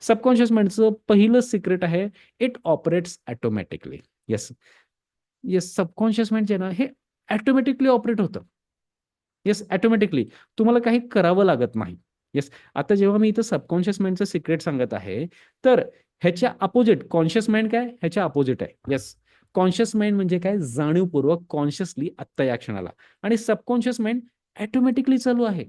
Subconscious माइंडचं पहिलं secret आहे it operates automatically yes yes subconscious mind जे आहे ना हे ऑटोमॅटिकली ऑपरेट होतं. येस ऑटोमॅटिकली तुम्हाला काही करावं लागत नाही. येस आता जेव्हा मी इथं सबकॉन्शियस माइंडचं सिक्रेट सांगत आहे तर ह्याच्या अपोजिट कॉन्शियस माइंड काय? ह्याच्या अपोजिट आहे. येस कॉन्शियस माइंड म्हणजे काय? जाणीवपूर्वक कॉन्शियसली आत्ता या क्षणाला. आणि सबकॉन्शियस माइंड ऑटोमॅटिकली चालू आहे.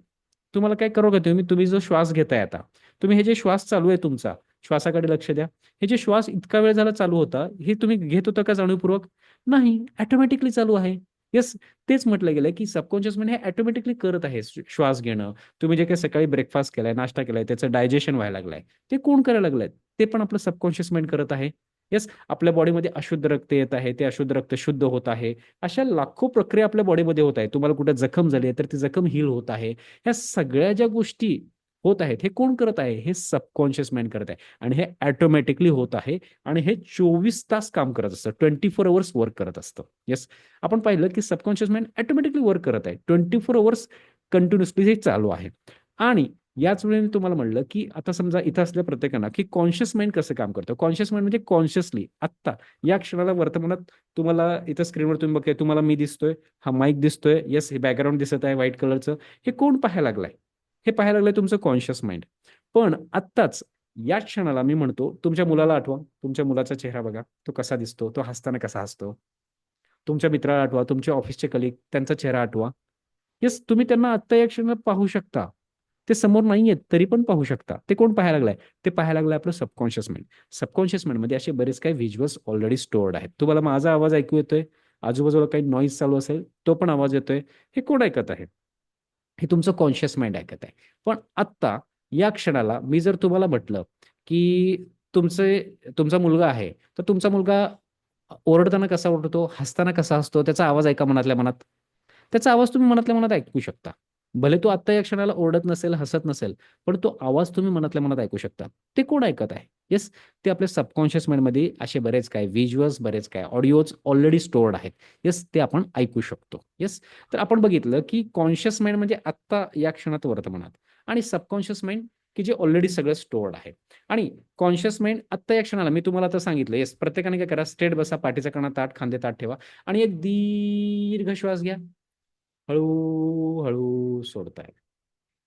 तुम्हाला काय करू का तुम्ही तुम्ही जो श्वास घेताय आता तुम्ही हे जे श्वास चालू आहे तुमचा श्वासाकडे लक्ष द्या. हे जे श्वास इतका वेळ झाला चालू होता हे तुम्ही घेत होता का जाणीवपूर्वक? नाही ऑटोमॅटिकली चालू आहे. येस तेच म्हटलं गेलं की सबकॉन्शियस माइंड हे ऑटोमॅटिकली करत आहे श्वास घेणं. तुम्ही जे काही सकाळी ब्रेकफास्ट केलाय नाश्ता केलाय त्याचं डायजेशन व्हायला लागलाय. ते कोण करायला लागलंय? ते पण आपलं सबकॉन्शियस माइंड करत आहे. येस आपल्या बॉडीमध्ये अशुद्ध रक्त येत आहे ते अशुद्ध रक्त शुद्ध होत आहे. अशा लाखो प्रक्रिया आपल्या बॉडीमध्ये होत आहे. तुम्हाला कुठे जखम झाली आहे तर ती जखम हील होत आहे. ह्या सगळ्या ज्या गोष्टी होत आहेत हे कोण करत आहे? हे सबकॉन्शियस माइंड करत आहे. आणि हे ऑटोमॅटिकली होत आहे आणि हे चोवीस तास काम करत असतं. ट्वेंटी फोर अवर्स वर्क करत असतं. येस आपण पाहिलं की सबकॉन्शियस माइंड ऑटोमॅटिकली वर्क करत आहे. ट्वेंटी फोर अवर्स कंटिन्युअसली हे चालू आहे. आणि याच वेळी मी तुम्हाला म्हणलं की आता समजा इथं असल्या प्रत्येकांना की कॉन्शियस माइंड कसं काम करतं? कॉन्शियस माइंड म्हणजे कॉन्शियसली आत्ता. या क्षणाला वर्तमानात तुम्हाला इथं स्क्रीनवर तुम्ही बघताय तुम्हाला मी दिसतोय हा माईक दिसतोय. येस हे बॅकग्राऊंड दिसत आहे व्हाईट कलरचं हे कोण पाहायला लागलाय? हे पाहायला लागलंय तुमचं कॉन्शियस माइंड पण आत्ताच या क्षणाला मी म्हणतो तुमच्या मुलाला आठवा. तुमच्या मुलाचा चेहरा बघा. तो कसा दिसतो? तो हसताना कसा हसतो? तुमच्या मित्राला आठवा. तुमच्या ऑफिसचे कलिग त्यांचा चेहरा आठवा. येस तुम्ही त्यांना आत्ता या क्षणाला पाहू शकता. ते समोर नाही आहेत तरी पण पाहू शकता. ते कोण पाहायला लागलाय? ते पाहायला लागलंय आपलं सबकॉन्शियस माइंड सबकॉन्शियस माइंडमध्ये असे बरेच काही व्हिज्युअल्स ऑलरेडी स्टोअर्ड आहेत. तुम्हाला माझा आवाज ऐकू येतोय? आजूबाजूला काही नॉईज चालू असेल तो पण आवाज येतोय. हे कोण ऐकत आहे? हे तुमचं कॉन्शियस माइंड ऐकत आहे. पण आत्ता या क्षणाला मी जर तुम्हाला म्हटलं की तुमचे तुमचा मुलगा आहे तर तुमचा मुलगा ओरडताना कसा ओरडतो हसताना कसा हसतो त्याचा आवाज ऐका मनातल्या मनात. त्याचा आवाज तुम्ही मनातल्या मनात ऐकू शकता. भले तो आत्ता या क्षणाला ओरडत नसेल हसत नसेल पण तो आवाज तुम्ही मनातल्या मनात ऐकू शकता. ते कोण ऐकत आहे? येस ते आपल्या सबकॉन्शियस माइंडमध्ये असे बरेच काय व्हिज्युअल्स बरेच काय ऑडिओज ऑलरेडी स्टोअर्ड आहेत. येस ते आपण ऐकू शकतो. येस तर आपण बघितलं की कॉन्शियस माइंड म्हणजे आत्ता या क्षणात वर्तमानात आणि सबकॉन्शियस माइंड की जे ऑलरेडी सगळं स्टोअर्ड आहे. आणि कॉन्शियस माइंड आत्ता या क्षणाला मी तुम्हाला आता सांगितलं येस प्रत्येकाने काय करा स्ट्रेट बसा पाठीचा कणा ताट खांदे ताट ठेवा आणि एक दीर्घ श्वास घ्या. हळू हळू सोडताय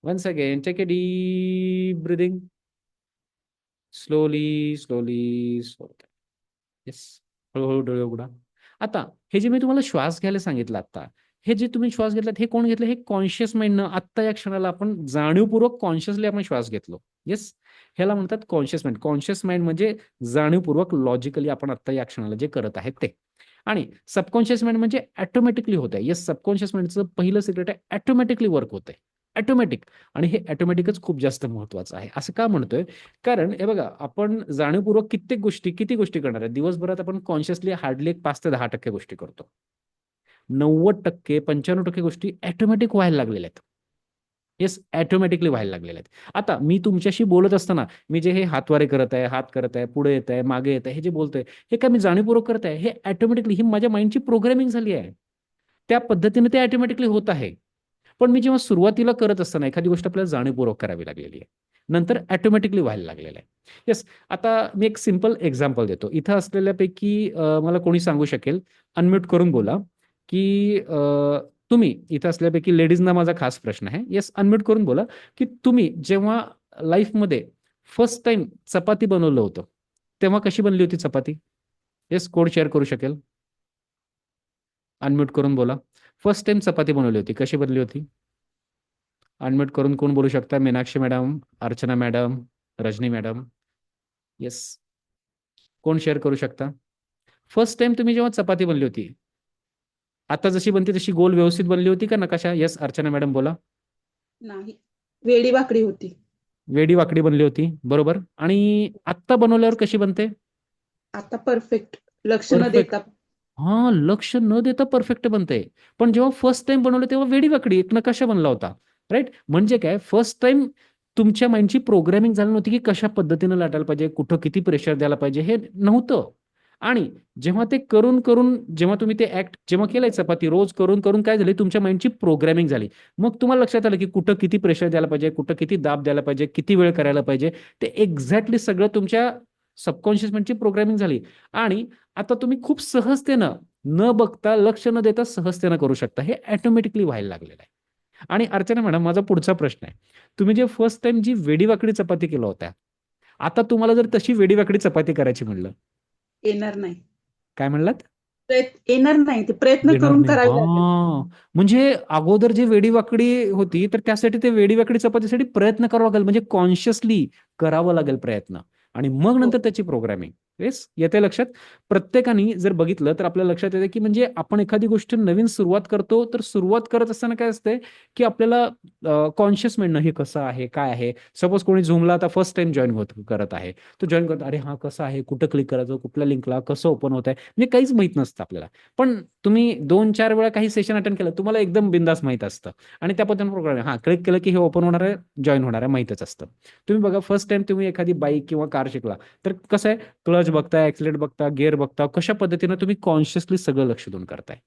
once again take a deep breathing slowly slowly सोडताय yes हळूहळू डोळे उघडा. आता हे जे मी तुम्हाला श्वास घ्यायला सांगितलं आता हे जे तुम्ही श्वास घेतलात हे कोण घेतलं? हे कॉन्शियस माइंडनं आत्ता या क्षणाला आपण जाणीवपूर्वक कॉन्शियसली आपण श्वास घेतलो. येस ह्याला म्हणतात कॉन्शियस माइंड कॉन्शियस माइंड म्हणजे जाणीवपूर्वक लॉजिकली आपण आत्ता या क्षणाला जे करत आहेत ते. आणि सबकॉन्शियस माइंड म्हणजे ॲटोमॅटिकली होत आहे या सबकॉन्शियस माइंडचं पहिलं सिक्रेट आहे ॲटोमॅटिकली वर्क होत आहे ॲटोमॅटिक आणि हे ऑटोमॅटिकच खूप जास्त महत्वाचं आहे. असं का म्हणतोय? कारण हे बघा आपण जाणीवपूर्वक कित्येक गोष्टी किती गोष्टी करणार आहे? दिवसभरात आपण कॉन्शियसली हार्डली एक पाच ते दहा टक्के गोष्टी करतो. नव्वद टक्के पंच्याण्णव टक्के गोष्टी ॲटोमॅटिक व्हायला लागलेल्या आहेत. येस ऑटोमॅटिकली व्हायला लागलेल्या आहेत. आता मी तुमच्याशी बोलत असताना मी जे हे हातवारे करत आहे हात करत आहे पुढे येत आहे मागे येत आहे हे जे बोलतोय हे काय मी जाणीवपूर्वक करत आहे? हे ऑटोमॅटिकली ही माझ्या माइंडची प्रोग्रामिंग झाली आहे. त्या पद्धतीने ते ऑटोमॅटिकली होत आहे. पण मी जेव्हा सुरुवातीला करत असताना एखादी गोष्ट आपल्याला जाणीवपूर्वक करावी लागलेली आहे. नंतर ऑटोमॅटिकली व्हायला लागलेलं आहे. येस आता मी एक सिंपल एक्झाम्पल देतो. इथं असलेल्यापैकी मला कोणी सांगू शकेल? अनम्यूट करून बोला. की तुम्ही इथं असल्यापैकी लेडीजना माझा खास प्रश्न आहे. येस अनम्यूट करून बोला की तुम्ही जेव्हा लाईफमध्ये फर्स्ट टाइम चपाती बनवलं होतं तेव्हा कशी बनली होती चपाती? येस कोड शेअर करू शकेल? अनम्यूट करून बोला. फर्स्ट टाइम चपाती बनवली होती कशी बनली होती? अनम्यूट करून कोण बोलू शकता? Meenakshi madam Archana madam Rajani madam yes कोण शेअर करू शकता? फर्स्ट टाइम तुम्ही जेव्हा चपाती बनली होती आता जशी बनते तशी गोल व्यवस्थित बनली होती का नकाशा? येस अर्चना मॅडम बोला. नाही. वेडी वाकडी होती. वेडी वाकडी बनली होती. बरोबर. आणि आत्ता बनवल्यावर कशी बनते? आता परफेक्ट लक्ष न. देता. हा लक्ष न देता परफेक्ट बनते. पण जेव्हा फर्स्ट टाइम बनवलं तेव्हा वेडी वाकडी एक नकाशा बनला होता. राईट म्हणजे काय? फर्स्ट टाइम तुमच्या माइंडची प्रोग्रामिंग झाली नव्हती की कशा पद्धतीनं लाटायला पाहिजे कुठं किती प्रेशर द्यायला पाहिजे हे नव्हतं. आणि जेव्हा ते करून करून जेव्हा तुम्ही ते ऍक्ट जेव्हा केलंय चपाती रोज करून करून काय झाली? तुमच्या माइंडची प्रोग्रॅमिंग झाली. मग तुम्हाला लक्षात आलं की कुठं किती प्रेशर द्यायला पाहिजे कुठं किती दाब द्यायला पाहिजे किती वेळ करायला पाहिजे? ते एक्झॅक्टली सगळं तुमच्या सबकॉन्शियस माइंडची प्रोग्रॅमिंग झाली. आणि आता तुम्ही खूप सहजतेनं न बघता लक्ष न देता सहजतेनं करू शकता. हे ऑटोमॅटिकली व्हायला लागलेलं आहे. आणि अर्चना मॅडम माझा पुढचा प्रश्न आहे. तुम्ही जे फर्स्ट टाइम जी वेडीवाकडी चपाती केलं होत्या आता तुम्हाला जर तशी वेडीवाकडी चपाती करायची म्हणलं येणार नाही. काय म्हणलात? येणार नाही ते प्रयत्न करून. करावे हां. म्हणजे अगोदर जे वेडीवाकडी होती तर त्यासाठी ते वेडीवाकडी चपातीसाठी प्रयत्न करावा लागेल. म्हणजे कॉन्शियसली करावं लागेल प्रयत्न. आणि मग नंतर त्याची प्रोग्रामिंग येस येते लक्षात. प्रत्येकाने जर बघितलं तर आपल्या लक्षात येतं की म्हणजे आपण एखादी गोष्ट नवीन सुरुवात करतो तर सुरुवात करत असताना काय असतंय की आपल्याला कॉन्शियस मिळणं हे कसं आहे काय आहे? सपोज कोणी झूमला आता फर्स्ट टाइम जॉईन होत करत आहे. तो जॉईन करतो अरे हा कसं आहे? कुठं क्लिक करायचं? कुठल्या लिंकला कसं ओपन होत आहे म्हणजे काहीच माहीत नसतं आपल्याला. पण तुम्ही दोन चार वेळा काही सेशन अटेंड केलं तुम्हाला एकदम बिंदास माहीत असतं. आणि त्या पद्धतीने प्रोग्राम हा क्लिक केलं की हे ओपन होणार आहे जॉईन होणार आहे माहितच असतं. तुम्ही बघा फर्स्ट टाइम तुम्ही एखादी बाईक किंवा कार शिकला तर कसं आहे? क्लच बघता ऍक्सिलेट बघता गिअर बघता कशा पद्धतीनं तुम्ही कॉन्शियसली सगळं लक्ष देऊन करताय?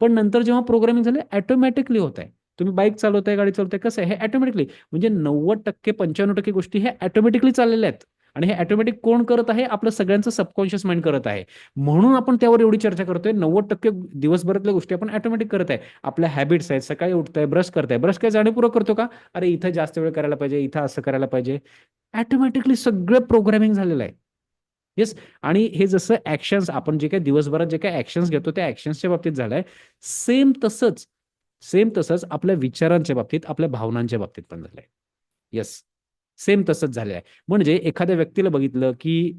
पण नंतर जेव्हा प्रोग्रामिंग झालं ऑटोमॅटिकली होत आहे तुम्ही बाईक चालवताय गाडी चालवताय कसं आहे? हे ऑटोमॅटिकली म्हणजे नव्वद टक्के पंच्याण्णव टक्के गोष्टी हे ऑटोमॅटिकली चाललेल्या आहेत. आणि हे ऑटोमॅटिक कोण करत आहे? आपलं सगळ्यांचं सबकॉन्शियस माइंड करत आहे. म्हणून आपण त्यावर एवढी चर्चा करतोय. नव्वद टक्के दिवसभरातल्या गोष्टी आपण ऑटोमॅटिक करत आहे. आपल्या हॅबिट्स आहेत. सकाळी उठताय ब्रश करताय. ब्रश काय जाणीवपूर्वक करतो का? अरे इथं जास्त वेळ करायला पाहिजे इथं असं करायला पाहिजे. ऑटोमॅटिकली सगळं प्रोग्रामिंग झालेलं आहे. येस आणि हे जसं ऍक्शन्स आपण जे काही दिवसभरात जे काही ऍक्शन्स घेतो त्या ऍक्शन्सच्या बाबतीत झालंय. सेम तसंच सेम तसंच आपल्या विचारांच्या बाबतीत आपल्या भावनांच्या बाबतीत पण झालंय. येस सेम तसंच झालं आहे म्हणजे एखाद्या व्यक्तीला बघितलं की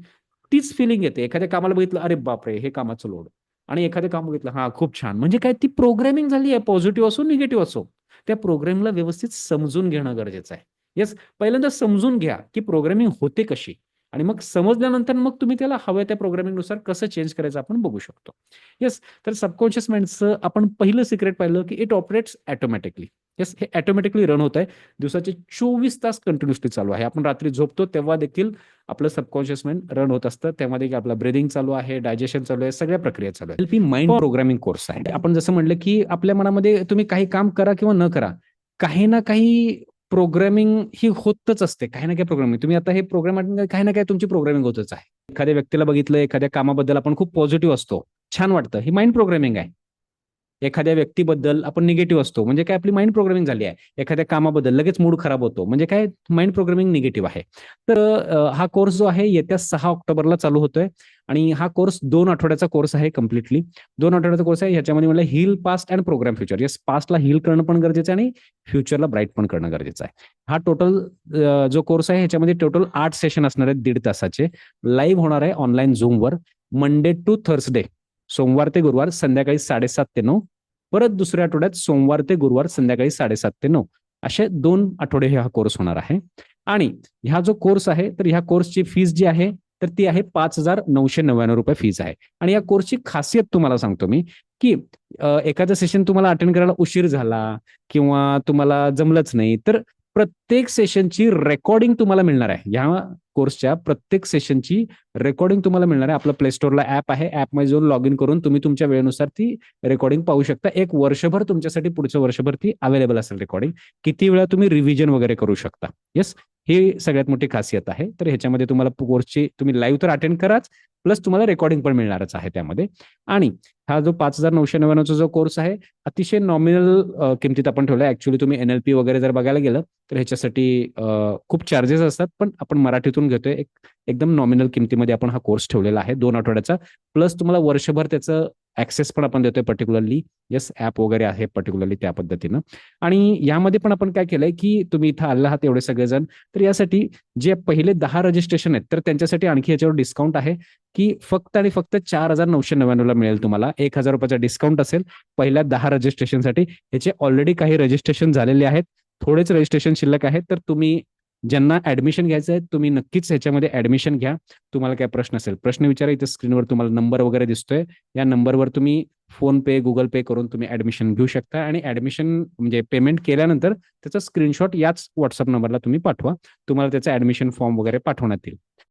तीच फिलिंग येते. एखाद्या कामाला बघितलं अरे बापरे हे कामाचं लोड आणि एखादं काम बघितलं हा खूप छान. म्हणजे काय ती प्रोग्रॅमिंग झाली आहे पॉझिटिव्ह असो निगेटिव्ह असो. त्या प्रोग्रामिंगला व्यवस्थित समजून घेणं गरजेचं आहे. येस पहिल्यांदा समजून घ्या की प्रोग्रॅमिंग होते कशी. आणि मग समजल्यानंतर मग तुम्ही त्याला हव्या त्या प्रोग्रामिंगनुसार कसं चेंज करायचं आपण बघू शकतो. येस तर सबकॉन्शियस माइंडचं आपण पहिलं सिक्रेट पाहिलं की इट ऑपरेट्स ऑटोमॅटिकली येस हे ऑटोमॅटिकली रन होत आहे दिवसाचे चोवीस तास कंटिन्युअसली चालू आहे. आपण रात्री झोपतो तेव्हा देखील आपलं सबकॉन्शियस माइंड रन होत असतं. तेव्हा देखील आपलं ब्रिदिंग चालू आहे डायजेशन चालू आहे सगळ्या प्रक्रिया चालू आहे माइंड प्रोग्रामिंग कोर्स आहे. आपण जसं म्हटलं की आपल्या मनामध्ये तुम्ही काही काम करा किंवा न करा काही ना काही प्रोग्रामिंग ही होतच असते काही ना काही प्रोग्रामिंग. तुम्ही आता हे प्रोग्राम काही ना काही तुमची प्रोग्रामिंग होतच आहे. एखाद्या व्यक्तीला बघितलं एखाद्या कामाबद्दल आपण खूप पॉझिटिव्ह असतो. छान वाटतं. ही माइंड प्रोग्रामिंग आहे. एखाद्या व्यक्तीबद्दल आपण निगेटिव्ह असतो. म्हणजे काय आपली माइंड प्रोग्रामिंग झाली आहे. एखाद्या कामाबद्दल लगेच मूड खराब होतो. म्हणजे काय माइंड प्रोग्रामिंग निगेटिव्ह आहे. तर हा कोर्स जो आहे येत्या सहा ऑक्टोबरला चालू होतोय. आणि हा कोर्स दोन आठवड्याचा कोर्स आहे कम्प्लिटली दोन आठवड्याचा कोर्स आहे ह्याच्यामध्ये म्हणलं heal past and program future yes पास्टला heal करणं पण गरजेचं आहे आणि फ्युचरला ब्राईट पण करणं गरजेचं आहे. हा टोटल जो कोर्स आहे ह्याच्यामध्ये टोटल आठ सेशन असणार आहेत दीड तासाचे. लाईव्ह होणार आहे ऑनलाईन झूमवर मंडे टू थर्सडे सोमवार ते गुरुवार संध्याकाळी साडेसात ते नऊ. परत दुसऱ्या आठवड्यात सोमवार ते गुरुवार संध्याकाळी साडेसात ते नऊ. असे दोन आठवडे हा कोर्स होणार आहे. आणि ह्या जो कोर्स आहे तर ह्या कोर्सची फीस जी आहे तर ती आहे पाच हजार नऊशे नव्याण्णव रुपये फीज आहे. आणि या कोर्सची खासियत तुम्हाला सांगतो मी की एखादं सेशन तुम्हाला अटेंड करायला उशीर झाला किंवा तुम्हाला जमलंच नाही तर प्रत्येक सेशनची रेकॉर्डिंग तुम्हाला मिळणार आहे. ह्या कोर्सच्या प्रत्येक सेशनची रेकॉर्डिंग तुम्हाला मिळणार आहे. आपलं प्ले स्टोअरला ऍप आहे. ऍपमध्ये जाऊन लॉग इन करून तुम्ही तुमच्या वेळेनुसार ती रेकॉर्डिंग पाहू शकता. एक वर्षभर तुमच्यासाठी पुढचं वर्षभर ती अवेलेबल असेल रेकॉर्डिंग किती वेळा तुम्ही रिव्हिजन वगैरे करू शकता. येस ही सगळ्यात मोठी खासियत आहे. तर ह्याच्यामध्ये तुम्हाला कोर्सची तुम्ही लाईव्ह तर अटेंड कराच. प्लस तुम्हाला रेकॉर्डिंग पण मिळणारच आहे त्यामध्ये. आणि हा जो पाच हजार नऊशे नव्याण्णवचा जो कोर्स आहे अतिशय नॉमिनल किमतीत आपण ठेवला ऍक्च्युली तुम्ही एनएलपी वगैरे जर बघायला गेलं तर ह्याच्यासाठी खूप चार्जेस असतात. पण आपण मराठीतून घेतोय एक एकदम नॉमिनल किमतीमध्ये आपण हा कोर्स ठेवलेला आहे दोन आठवड्याचा. प्लस तुम्हाला वर्षभर त्याचं ऍक्सेस पण आपण देतोय पर्टिक्युलरली येस ऍप वगैरे आहे पर्टिक्युलरली त्या पद्धतीनं. आणि यामध्ये पण आपण काय केलंय की तुम्ही इथं आला आहात एवढे सगळेजण तर यासाठी जे पहिले दहा रजिस्ट्रेशन आहेत तर त्यांच्यासाठी आणखी याच्यावर डिस्काउंट आहे की फक्त आणि फक्त चार हजार नऊशे नव्याण्णवला मिळेल तुम्हाला. एक हजार रुपयाचा डिस्काउंट असेल पहिल्या दहा रजिस्ट्रेशनसाठी ह्याचे ऑलरेडी काही रजिस्ट्रेशन झालेले आहेत. थोडेच रजिस्ट्रेशन शिल्लक आहेत. तर तुम्ही ज्यांना ऍडमिशन घ्यायचं आहे तुम्ही नक्कीच ह्याच्यामध्ये ऍडमिशन घ्या. तुम्हाला काय प्रश्न असेल प्रश्न विचारा इथे स्क्रीनवर तुम्हाला नंबर वगैरे दिसतोय. या नंबरवर तुम्ही फोन पे गुगल पे करून तुम्ही ऍडमिशन घेऊ शकता आणि ऍडमिशन म्हणजे पेमेंट केल्यानंतर त्याचा स्क्रीनशॉट याच व्हॉट्सअप नंबरला तुम्ही पाठवा. तुम्हाला त्याचा ऍडमिशन फॉर्म वगैरे पाठवण्यात येईल.